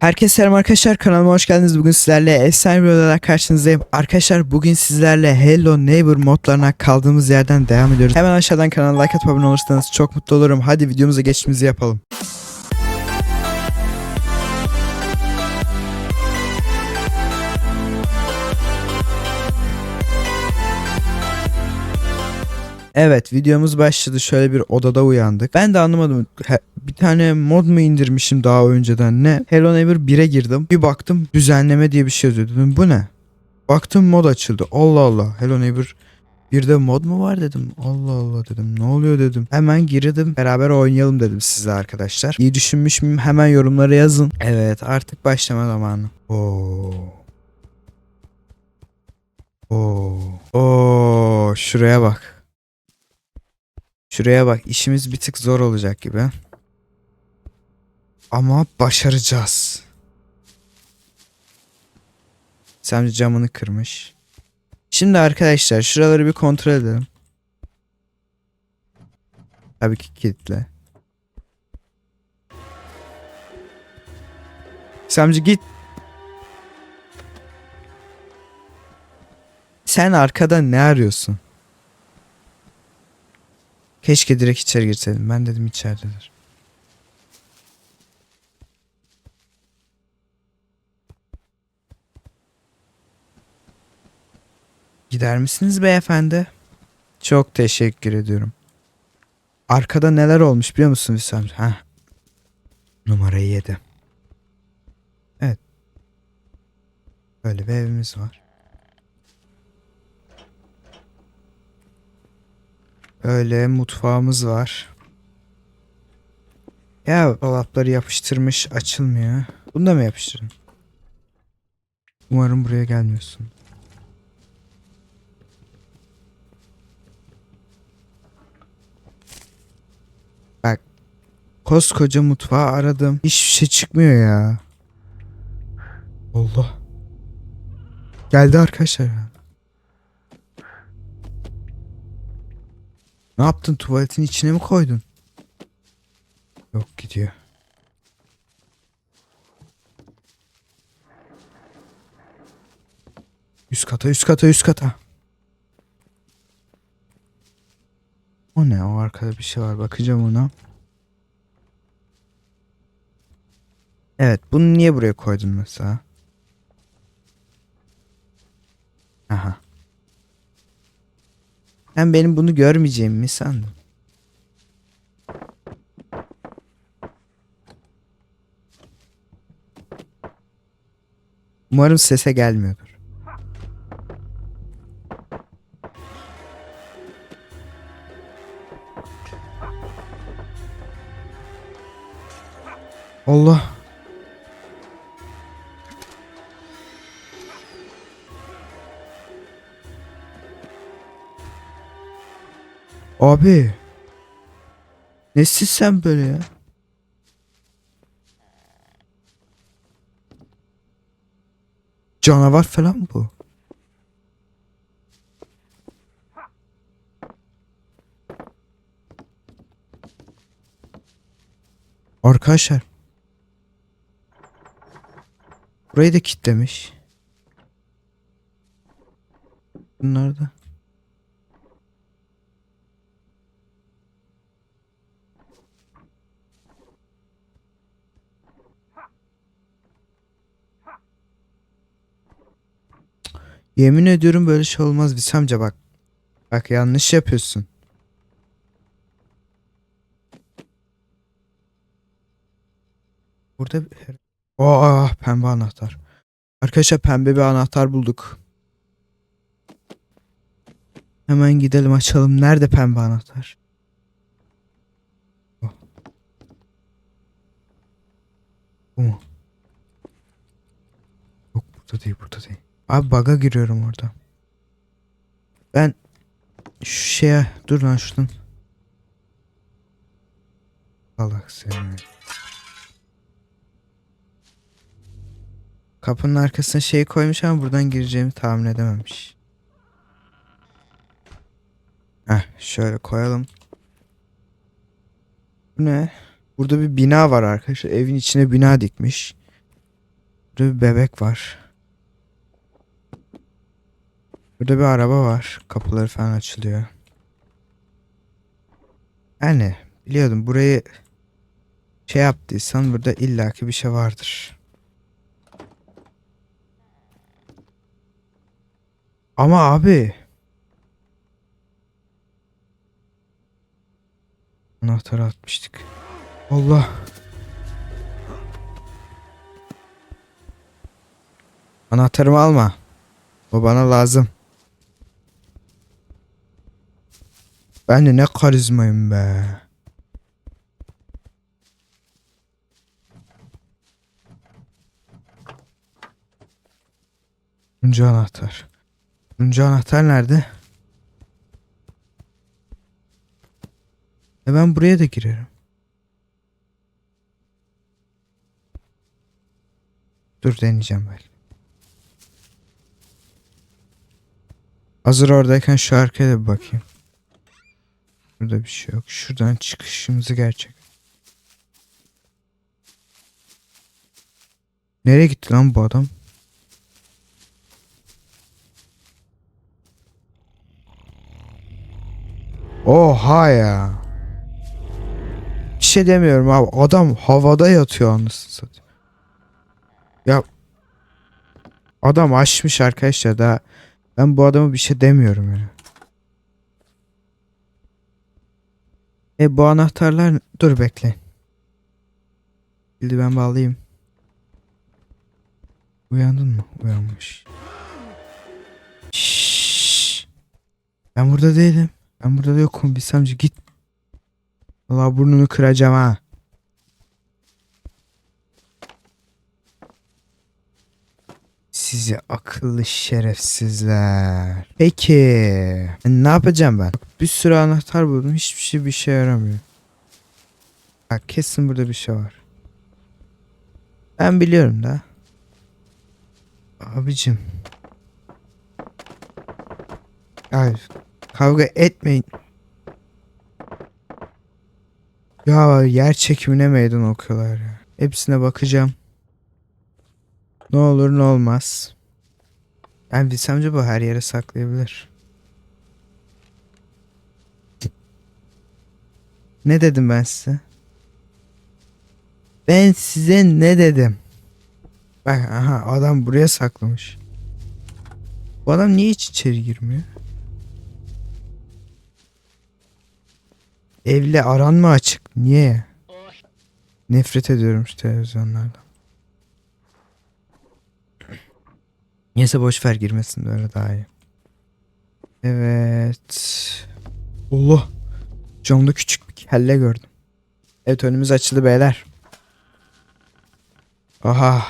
Herkese selam arkadaşlar kanalıma hoş geldiniz. Bugün sizlerle efsane bir odadan karşınızdayım. Arkadaşlar bugün sizlerle Hello Neighbor modlarına kaldığımız yerden devam ediyoruz. Hemen aşağıdan kanala like atıp abone olursanız çok mutlu olurum. Hadi videomuza geçişimizi yapalım. Evet videomuz başladı. Şöyle bir odada uyandık. Ben de anlamadım. Bir tane mod mu indirmişim daha önceden ne? Hello Neighbor 1'e girdim. Bir baktım düzenleme diye bir şey yazıyor. Dedim bu ne? Baktım mod açıldı. Allah Allah. Hello Neighbor bir de mod mu var dedim. Allah Allah dedim. Ne oluyor dedim. Hemen girdim. Beraber oynayalım dedim size arkadaşlar. İyi düşünmüş müyüm? Hemen yorumlara yazın. Evet artık başlama zamanı. Oo. Oo. Oo. Şuraya bak. Şuraya bak işimiz bir tık zor olacak gibi. Ama başaracağız. Samci camını kırmış. Şimdi arkadaşlar şuraları bir kontrol edelim. Tabii ki kilitle. Samci git. Sen arkada ne arıyorsun? Keşke direkt içeri girseydim. Ben dedim içeridedir. Gider misiniz beyefendi? Çok teşekkür ediyorum. Arkada neler olmuş biliyor musun Hüsam? Ha. Numarayı yedi. Evet. Böyle bir evimiz var. Öyle mutfağımız var. Ya dolapları yapıştırmış açılmıyor. Bunu da mı yapıştırdın? Umarım buraya gelmiyorsun. Bak. Koskoca mutfağı aradım. Hiçbir şey çıkmıyor ya. Allah. Geldi arkadaşlar. Ne yaptın? Tuvaletin içine mi koydun? Yok gidiyor. Üst kata, üst kata, üst kata. O ne? O arkada bir şey var. Bakacağım ona. Evet. Bunu niye buraya koydun mesela? Aha. Sen benim bunu görmeyeceğimi mi sandın? Umarım sese gelmiyordur. Allah. Abi. Nesin sen böyle ya? Canavar falan bu? Arkadaşlar. Burayı da kilitlemiş. Bunlar da. Yemin ediyorum böyle şey olmaz amca bak. Bak yanlış yapıyorsun. Burada bir... Aa, pembe anahtar. Arkadaşlar pembe bir anahtar bulduk. Hemen gidelim açalım. Nerede pembe anahtar? Oh. Bu mu? Yok burada değil burada değil. Abi baga giriyorum orada. Ben şu şeye dur lan şuradan. Allah seni. Kapının arkasına şey koymuş ama buradan gireceğimi tahmin edememiş. Heh şöyle koyalım. Bu ne? Burada bir bina var arkadaşlar. Evin içine bina dikmiş. Burada bir bebek var. Burada bir araba var. Kapıları falan açılıyor. Yani biliyordum burayı şey yaptıysan burada illaki bir şey vardır. Ama abi anahtarı atmıştık. Allah. Anahtarımı alma. O bana lazım. Ben de ne karizmayım be. Turuncu anahtar. Turuncu anahtar nerede? E ben buraya da girerim. Dur deneyeceğim belki. Hazır oradayken şu arkaya da bir bakayım. Burada bir şey yok. Şuradan çıkışımızı gerçek. Nereye gitti lan bu adam? Oha ya. Bir şey demiyorum abi. Adam havada yatıyor anasını satayım. Ya adam açmış arkadaşlar daha ben bu adama bir şey demiyorum yani. E bu anahtarlar dur bekle. Bildi ben bağlayayım. Uyandın mı? Uyanmış. Şşş. Ben burada değilim. Ben burada da yokum. Bir samcı git. Valla burnunu kıracağım ha. Sizi akıllı şerefsizler. Peki. Ne yapacağım ben? Bir sürü anahtar buldum. Hiçbir şey bir şey yaramıyor. Bak kesin burada bir şey var. Ben biliyorum da. Abicim. Hayır. Kavga etmeyin. Ya yer çekimine meydan okuyorlar ya. Hepsine bakacağım. Ne olur ne olmaz. Yani bilsemce bu her yere saklayabilir. Ne dedim ben size? Ben size ne dedim? Bak aha adam buraya saklamış. Bu adam niye hiç içeri girmiyor? Evle aran mı açık? Niye? Nefret ediyorum şu televizyonlardan. Neyse boş ver girmesin de öyle daha iyi. Evet. Allah. Camda küçük kelle gördüm. Evet önümüz açıldı beyler. Aha.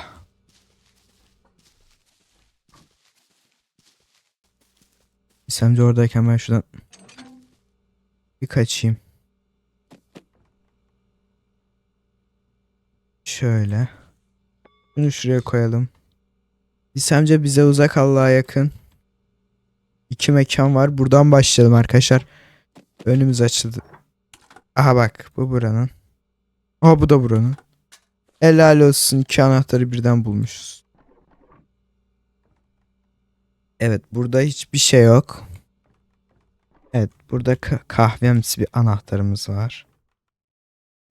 İslamcı oradayken ben şuradan bir kaçayım. Şöyle. Bunu şuraya koyalım. İslamcı bize uzak Allah'a yakın. İki mekan var. Buradan başlayalım arkadaşlar. Önümüz açıldı. Aha bak bu buranın. Aha bu da buranın. Helal olsun iki anahtarı birden bulmuşuz. Evet burada hiçbir şey yok. Evet burada ka- kahvemsi bir anahtarımız var.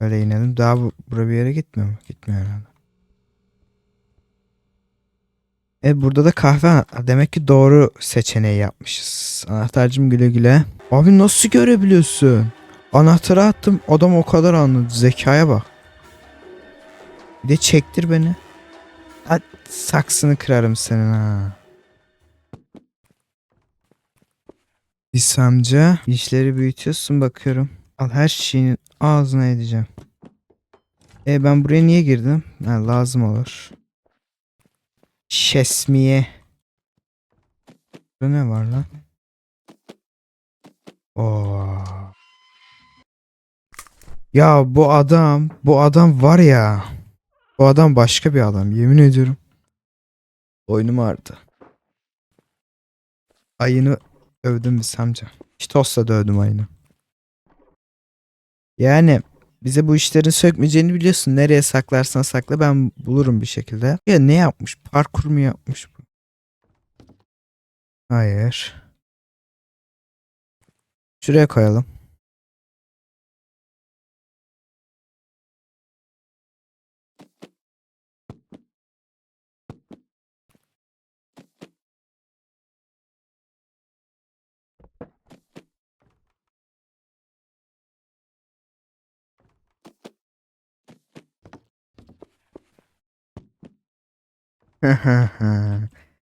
Böyle inelim. Daha bu, bura bir yere gitmiyor mu? Gitmiyor herhalde. E burada da kahve demek ki doğru seçeneği yapmışız. Anahtarcım güle güle. Abi nasıl görebiliyorsun? Anahtarı attım adam o kadar anladı. Zekaya bak. Bir de çektir beni. Hadi saksını kırarım senin ha. İs amca işleri büyütüyorsun bakıyorum. Al her şeyin ağzına edeceğim. E ben buraya niye girdim? Ha, lazım olur. Şesmiye. Burada ne var lan? Oo. Ya bu adam, bu adam var ya. Bu adam başka bir adam yemin ediyorum. Boynum ağrıdı. Ayını övdüm biz amca. Olsa dövdüm ayını. Yani Bize bu işlerin sökmeyeceğini biliyorsun. Nereye saklarsan sakla ben bulurum bir şekilde. Ya ne yapmış? Parkur mu yapmış bu? Hayır. Şuraya koyalım.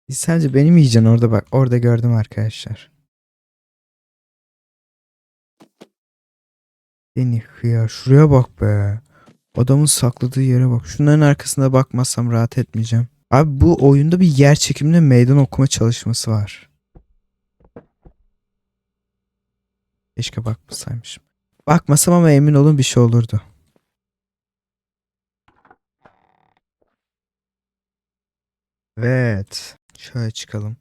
Biz Sence beni mi yiyeceksin orada bak. Orada gördüm arkadaşlar. Beni hıyar. Şuraya bak be. Adamın sakladığı yere bak. Şunların arkasına bakmazsam rahat etmeyeceğim. Abi bu oyunda bir yer çekiminde meydan okuma çalışması var. Keşke bakmasaymışım. Bakmasam ama emin olun bir şey olurdu. Evet. Şöyle çıkalım.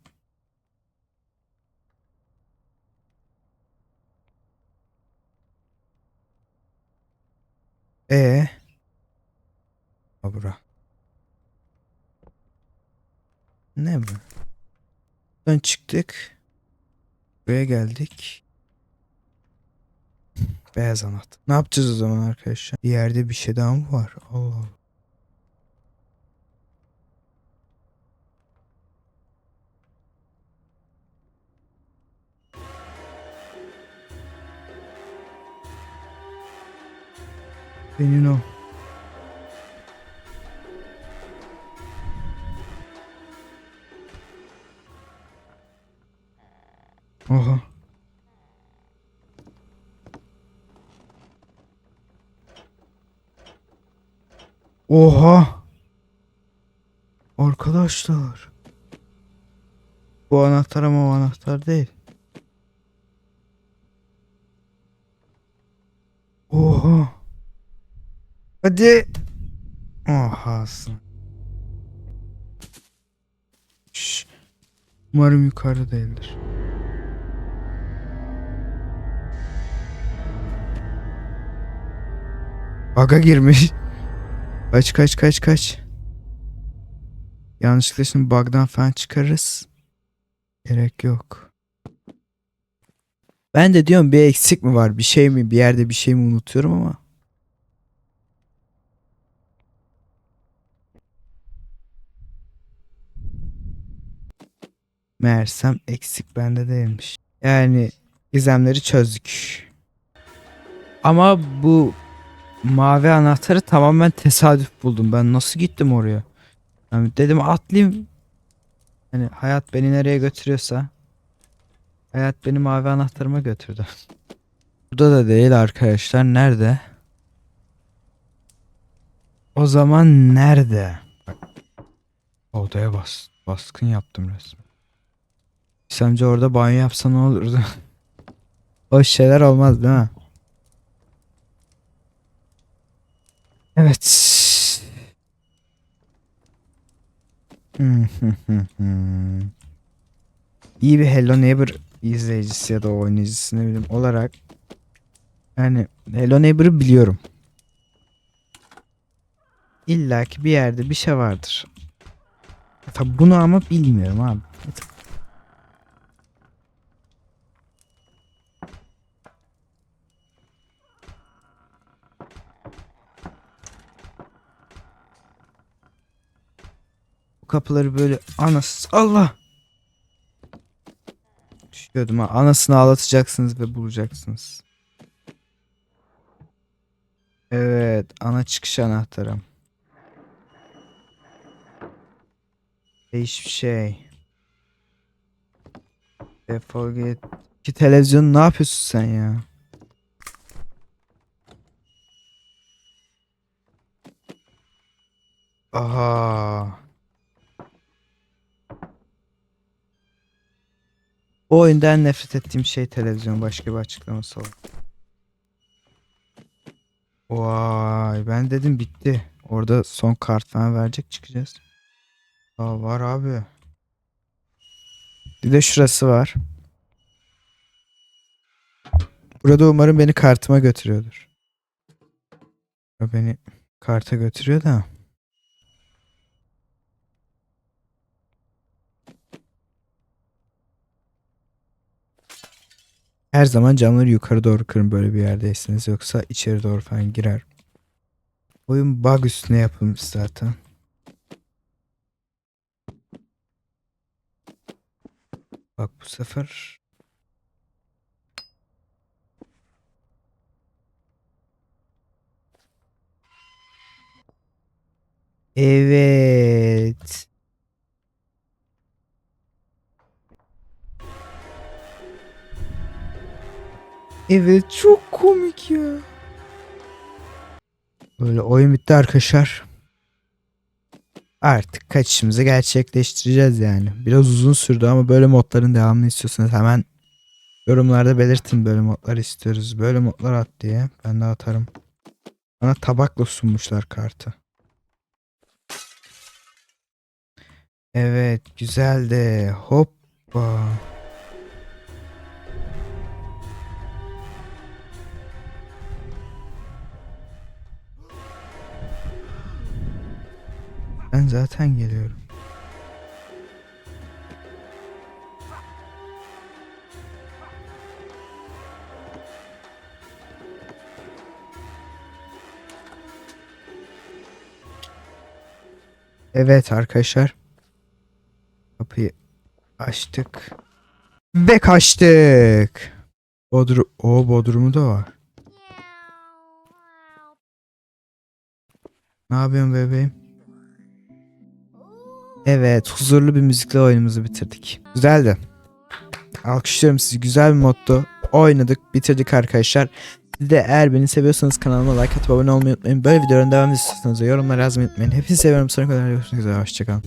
E. Ha bura. Ne bu? Buradan çıktık. Buraya geldik. Beyaz anahtar. Ne yapacağız o zaman arkadaşlar? Bir yerde bir şey daha mı var? Allah Allah. Senin o. Oha. Oha. Arkadaşlar. Bu anahtar ama o anahtar değil. Oha. Hadi. Oha. Şş. Umarım yukarıda değildir. Baga girmiş. Kaç kaç kaç kaç. Yanlışlıkla şimdi bug'dan falan çıkarız. Gerek yok. Ben de diyorum bir eksik mi var? Bir şey mi? Bir yerde bir şey mi unutuyorum ama. Meğersem eksik bende değilmiş. Yani gizemleri çözdük. Ama bu mavi anahtarı tamamen tesadüf buldum. Ben nasıl gittim oraya? Yani dedim atlayayım. Hani hayat beni nereye götürüyorsa. Hayat beni mavi anahtarıma götürdü. Burada da değil arkadaşlar. Nerede? O zaman nerede? Odaya bas. Baskın yaptım resmen. Sence orada banyo yapsa ne olurdu? o şeyler olmaz değil mi? Evet. İyi bir Hello Neighbor izleyicisi ya da oynayıcısı ne bileyim olarak yani Hello Neighbor'ı biliyorum. İlla ki bir yerde bir şey vardır. Tabi bunu ama bilmiyorum abi. Kapıları böyle anasız Allah. Düşüyordum ha. Anasını ağlatacaksınız ve bulacaksınız. Evet. Ana çıkış anahtarım. Hiçbir şey. Defol git. Ki televizyon ne yapıyorsun sen ya? Aha. Bu oyunda en nefret ettiğim şey televizyon. Başka bir açıklaması olur. Vay ben dedim bitti. Orada son kart falan verecek çıkacağız. Aa, var abi. Bir de şurası var. Burada umarım beni kartıma götürüyordur. Beni karta götürüyor da. Her zaman camları yukarı doğru kırın böyle bir yerdeyseniz yoksa içeri doğru falan girer. Oyun bug üstüne yapılmış zaten. Bak bu sefer Evet. Evet çok komik ya. Böyle oyun bitti arkadaşlar. Artık kaçışımızı gerçekleştireceğiz yani. Biraz uzun sürdü ama böyle modların devamını istiyorsanız hemen yorumlarda belirtin böyle modlar istiyoruz. Böyle modlar at diye. Ben de atarım. Bana tabakla sunmuşlar kartı. Evet güzeldi. Hoppa. Ben zaten geliyorum. Evet arkadaşlar. Kapıyı açtık. Ve kaçtık. Bodrum, o bodrumu da var. Ne yapıyorsun bebeğim? Evet, huzurlu bir müzikle oyunumuzu bitirdik. Güzeldi. Alkışlıyorum sizi. Güzel bir moddu. Oynadık, bitirdik arkadaşlar. Siz de eğer beni seviyorsanız kanalıma like atıp abone olmayı unutmayın. Böyle videoların devamını istiyorsanız yorumlara yazmayı unutmayın. Hepinizi seviyorum. Sonuna kadar görüşmek üzere. Hoşçakalın.